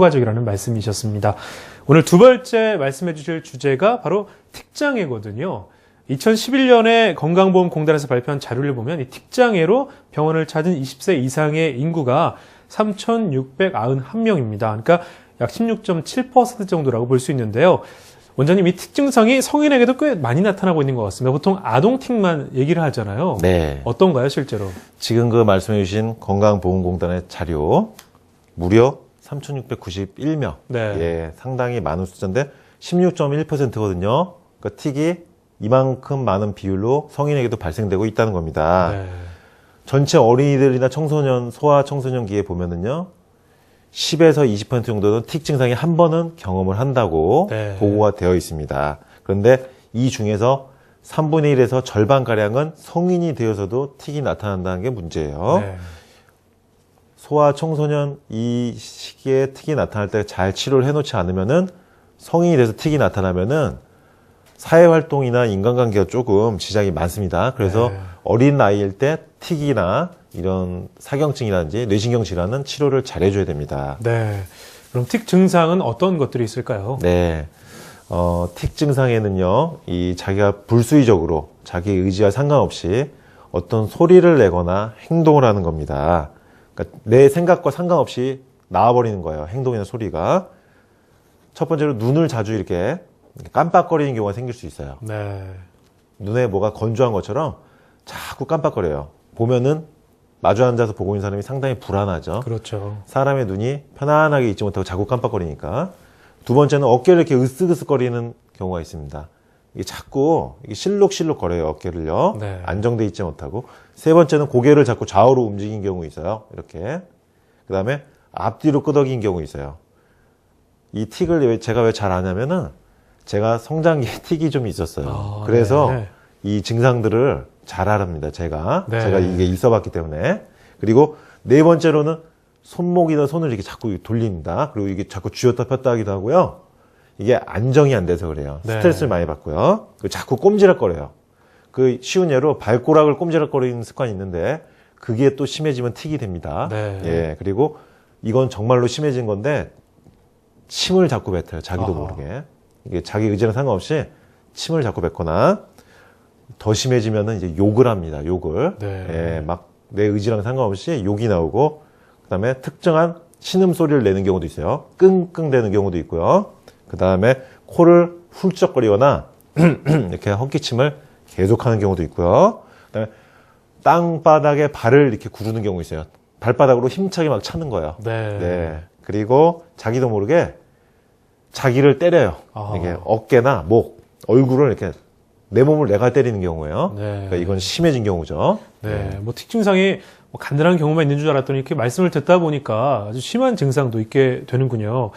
효과적이라는 말씀이셨습니다. 오늘 두 번째 말씀해 주실 주제가 바로 틱장애거든요. 2011년에 건강보험공단에서 발표한 자료를 보면 이 틱장애로 병원을 찾은 20세 이상의 인구가 3,691명입니다. 그러니까 약 16.7% 정도라고 볼 수 있는데요. 원장님, 이 틱 증상이 성인에게도 꽤 많이 나타나고 있는 것 같습니다. 보통 아동틱만 얘기를 하잖아요. 네. 어떤가요, 실제로? 지금 그 말씀해 주신 건강보험공단의 자료 무려 3,691명. 네. 예, 상당히 많은 숫자인데 16.1%거든요. 그러니까 틱이 이만큼 많은 비율로 성인에게도 발생되고 있다는 겁니다. 네. 전체 어린이들이나 청소년, 소아 청소년기에 보면은요. 10에서 20% 정도는 틱 증상이 한 번은 경험을 한다고 네. 보고가 되어 있습니다. 그런데 이 중에서 3분의 1에서 절반가량은 성인이 되어서도 틱이 나타난다는 게 문제예요. 네. 소아 청소년 이 시기에 틱이 나타날 때 잘 치료를 해놓지 않으면은 성인이 돼서 틱이 나타나면은 사회 활동이나 인간관계가 조금 지장이 많습니다. 그래서 네. 어린 나이일 때 틱이나 이런 사경증이라든지 뇌신경 질환은 치료를 잘 해줘야 됩니다. 네. 그럼 틱 증상은 어떤 것들이 있을까요? 네. 어, 틱 증상에는요, 이 자기가 불수의적으로 자기 의지와 상관없이 어떤 소리를 내거나 행동을 하는 겁니다. 그러니까 내 생각과 상관없이 나와버리는 거예요. 행동이나 소리가. 첫 번째로 눈을 자주 이렇게 깜빡거리는 경우가 생길 수 있어요. 네. 눈에 뭐가 건조한 것처럼 자꾸 깜빡거려요. 보면은 마주 앉아서 보고 있는 사람이 상당히 불안하죠. 그렇죠. 사람의 눈이 편안하게 있지 못하고 자꾸 깜빡거리니까. 두 번째는 어깨를 이렇게 으쓱으쓱거리는 경우가 있습니다. 이게 자꾸 이게 실룩실룩 거려요, 어깨를요. 네. 안정돼 있지 못하고. 세 번째는 고개를 자꾸 좌우로 움직인 경우 있어요. 이렇게. 그 다음에 앞뒤로 끄덕인 경우 있어요. 이 틱을 왜- 제가 왜 잘 아냐면은 제가 성장기에 틱이 좀 있었어요. 아, 그래서 네. 이 증상들을 잘 알합니다. 제가 네. 제가 이게 있어봤기 때문에 그리고 네 번째로는 손목이나 손을 이렇게 자꾸 돌립니다. 그리고 이게 자꾸 쥐었다 폈다 하기도 하고요. 이게 안정이 안 돼서 그래요. 네. 스트레스를 많이 받고요. 그 자꾸 꼼지락거려요. 그 쉬운 예로 발꼬락을 꼼지락거리는 습관이 있는데 그게 또 심해지면 틱이 됩니다. 네. 예, 그리고 이건 정말로 심해진 건데 침을 자꾸 뱉어요. 자기도 아하. 모르게. 이게 자기 의지랑 상관없이 침을 자꾸 뱉거나 더 심해지면은 이제 욕을 합니다. 욕을. 네. 예, 막 내 의지랑 상관없이 욕이 나오고 그다음에 특정한 신음 소리를 내는 경우도 있어요. 끙끙대는 경우도 있고요. 그 다음에 코를 훌쩍거리거나 이렇게 헛기침을 계속하는 경우도 있고요. 그 다음에 땅바닥에 발을 이렇게 구르는 경우 있어요. 발바닥으로 힘차게 막 차는 거예요. 네. 네. 그리고 자기도 모르게 자기를 때려요. 아하. 이게 어깨나 목, 얼굴을 이렇게 내 몸을 내가 때리는 경우예요. 네. 그러니까 이건 심해진 경우죠. 네, 뭐틱 증상이 뭐 간단한 경우만 있는 줄 알았더니 이렇게 말씀을 듣다 보니까 아주 심한 증상도 있게 되는군요.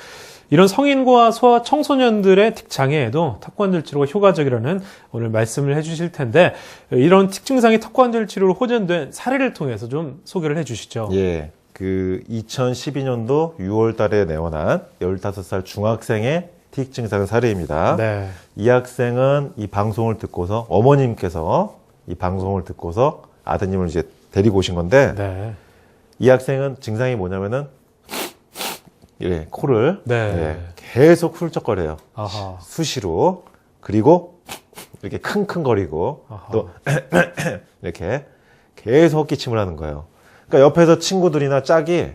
이런 성인과 소아 청소년들의 틱 장애에도 턱관절 치료가 효과적이라는 오늘 말씀을 해주실 텐데 이런 틱 증상이 턱관절 치료로 호전된 사례를 통해서 좀 소개를 해주시죠. 예. 그 2012년도 6월 달에 내원한 15살 중학생의 틱 증상 사례입니다. 네, 이 학생은 이 방송을 듣고서 어머님께서 이 방송을 듣고서 아드님을 이제 데리고 오신 건데 네, 이 학생은 증상이 뭐냐면은 예, 코를 네. 예, 계속 훌쩍거려요. 아하, 수시로 그리고 이렇게 킁킁거리고 아하. 또 이렇게 계속 헛기침을 하는 거예요. 그러니까 옆에서 친구들이나 짝이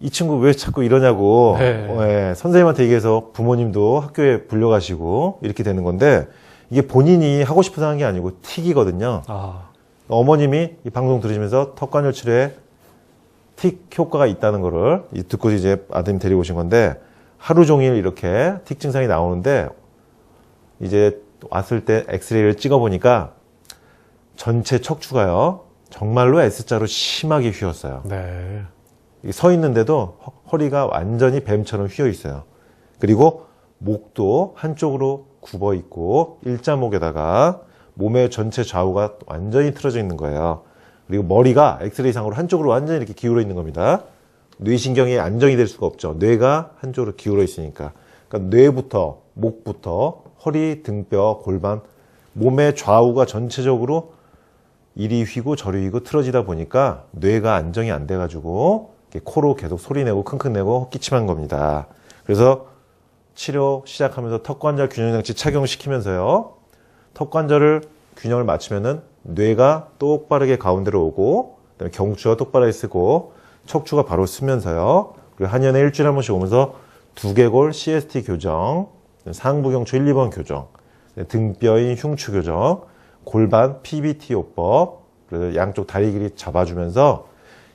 이 친구 왜 자꾸 이러냐고 네. 어, 예, 선생님한테 얘기해서 부모님도 학교에 불려가시고 이렇게 되는 건데 이게 본인이 하고 싶어서 하는 게 아니고 틱이거든요. 아, 어머님이 이 방송 들으시면서 턱관절 치료에 틱 효과가 있다는 거를 이- 듣고 이제 아드님 데리고 오신 건데 하루 종일 이렇게 틱 증상이 나오는데 이제 왔을 때 엑스레이를 찍어 보니까 전체 척추가요 정말로 S자로 심하게 휘었어요. 네, 이서 있는데도 허- 허리가 완전히 뱀처럼 휘어 있어요. 그리고 목도 한쪽으로 굽어 있고 일자목에다가 몸의 전체 좌우가 완전히 틀어져 있는 거예요. 그리고 머리가 엑스레이상으로 한쪽으로 완전히 이렇게 기울어 있는 겁니다. 뇌신경이 안정이 될 수가 없죠. 뇌가 한쪽으로 기울어 있으니까. 그러니까 뇌부터 목부터 허리, 등뼈, 골반, 몸의 좌우가 전체적으로 이리 휘고 저리 휘고 틀어지다 보니까 뇌가 안정이 안 돼가지고 코로 계속 소리 내고 킁킁 내고 헛기침한 겁니다. 그래서 치료 시작하면서 턱관절 균형장치 착용시키면서요. 턱관절을 균형을 맞추면은 뇌가 똑바르게 가운데로 오고 그다음에 경추가 똑바르게 쓰고 척추가 바로 쓰면서요. 그리고 한년에 일주일에 한 번씩 오면서 두개골 CST 교정, 상부 경추 1, 2번 교정, 등뼈인 흉추 교정, 골반 PBT 요법, 그리고 양쪽 다리 길이 잡아주면서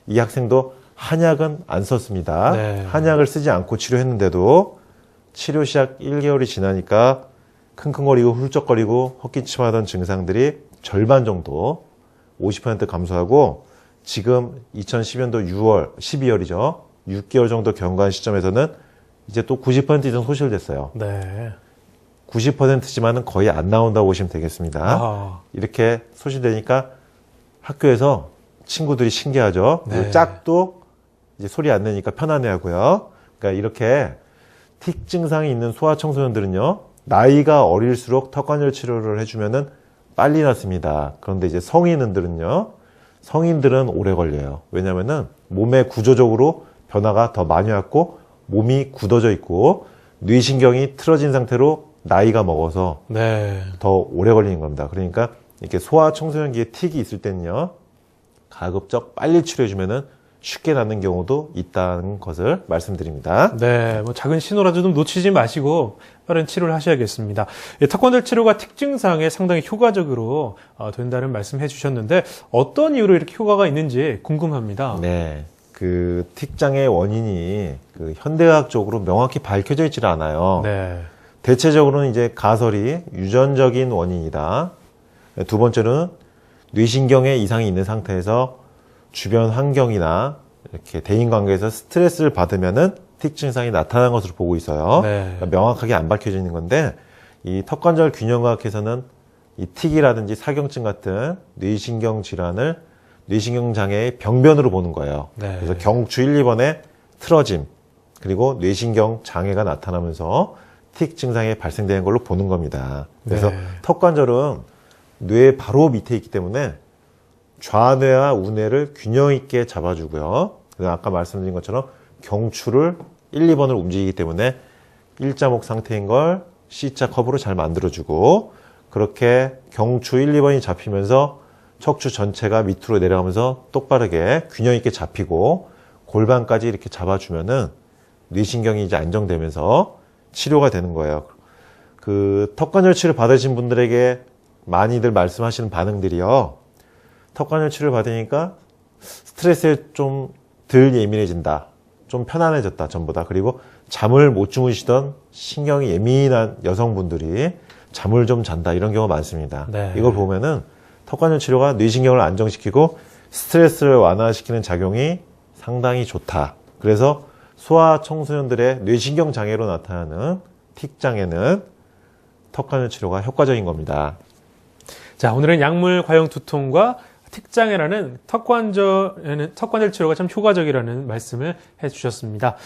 이 학생도 한약은 안 썼습니다. 네. 한약을 쓰지 않고 치료했는데도 치료 시작 1개월이 지나니까 킁킁거리고 훌쩍거리고 헛기침하던 증상들이 절반 정도 50% 감소하고 지금 2010년도 6월, 12월이죠. 6개월 정도 경과한 시점에서는 이제 또 90% 이상 소실됐어요. 네. 90%지만은 거의 안 나온다고 보시면 되겠습니다. 아, 이렇게 소실되니까 학교에서 친구들이 신기하죠. 네. 짝도 이제 소리 안 내니까 편안해하고요. 그러니까 이렇게 틱 증상이 있는 소아 청소년들은요, 나이가 어릴수록 턱관절 치료를 해주면은 빨리 낫습니다. 그런데 이제 성인들은요, 성인들은 오래 걸려요. 왜냐면은 몸의 구조적으로 변화가 더 많이 왔고 몸이 굳어져 있고 뇌신경이 틀어진 상태로 나이가 먹어서 네. 더 오래 걸리는 겁니다. 그러니까 이렇게 소아 청소년기에 틱이 있을 때는요, 가급적 빨리 치료해주면은 쉽게 낫는 경우도 있다는 것을 말씀드립니다. 네, 뭐 작은 신호라도 좀 놓치지 마시고 빠른 치료를 하셔야겠습니다. 예, 턱관절 치료가 특증상에 상당히 효과적으로 어, 된다는 말씀해 주셨는데 어떤 이유로 이렇게 효과가 있는지 궁금합니다. 네. 그 틱장의 원인이 그 현대의학적으로 명확히 밝혀져 있질 않아요. 네. 대체적으로는 이제 가설이 유전적인 원인이다. 두 번째로는 뇌신경에 이상이 있는 상태에서 주변 환경이나 이렇게 대인 관계에서 스트레스를 받으면은 틱 증상이 나타나는 것으로 보고 있어요. 네. 그러니까 명확하게 안 밝혀져 있는 건데 이 턱관절 균형학에서는 이 틱이라든지 사경증 같은 뇌신경 질환을 뇌신경 장애의 병변으로 보는 거예요. 네. 그래서 경추 1, 2번에 틀어짐 그리고 뇌신경 장애가 나타나면서 틱 증상이 발생되는 걸로 보는 겁니다. 그래서 네. 턱관절은 뇌 바로 밑에 있기 때문에 좌뇌와 우뇌를 균형 있게 잡아주고요. 아까 말씀드린 것처럼 경추를 1, 2번을 움직이기 때문에 일자목 상태인 걸 C자 컵으로 잘 만들어주고 그렇게 경추 1, 2번이 잡히면서 척추 전체가 밑으로 내려가면서 똑바르게 균형 있게 잡히고 골반까지 이렇게 잡아주면은 뇌신경이 이제 안정되면서 치료가 되는 거예요. 그 턱관절 치료 받으신 분들에게 많이들 말씀하시는 반응들이요. 턱관절 치료를 받으니까 스트레스에 좀 덜 예민해진다. 좀 편안해졌다, 전보다. 그리고 잠을 못 주무시던 신경이 예민한 여성분들이 잠을 좀 잔다. 이런 경우가 많습니다. 네. 이걸 보면은 턱관절 치료가 뇌신경을 안정시키고 스트레스를 완화시키는 작용이 상당히 좋다. 그래서 소아 청소년들의 뇌신경 장애로 나타나는 틱 장애는 턱관절 치료가 효과적인 겁니다. 자, 오늘은 약물 과용 두통과 특장애라는 턱관절, 턱관절 치료가 참 효과적이라는 말씀을 해 주셨습니다.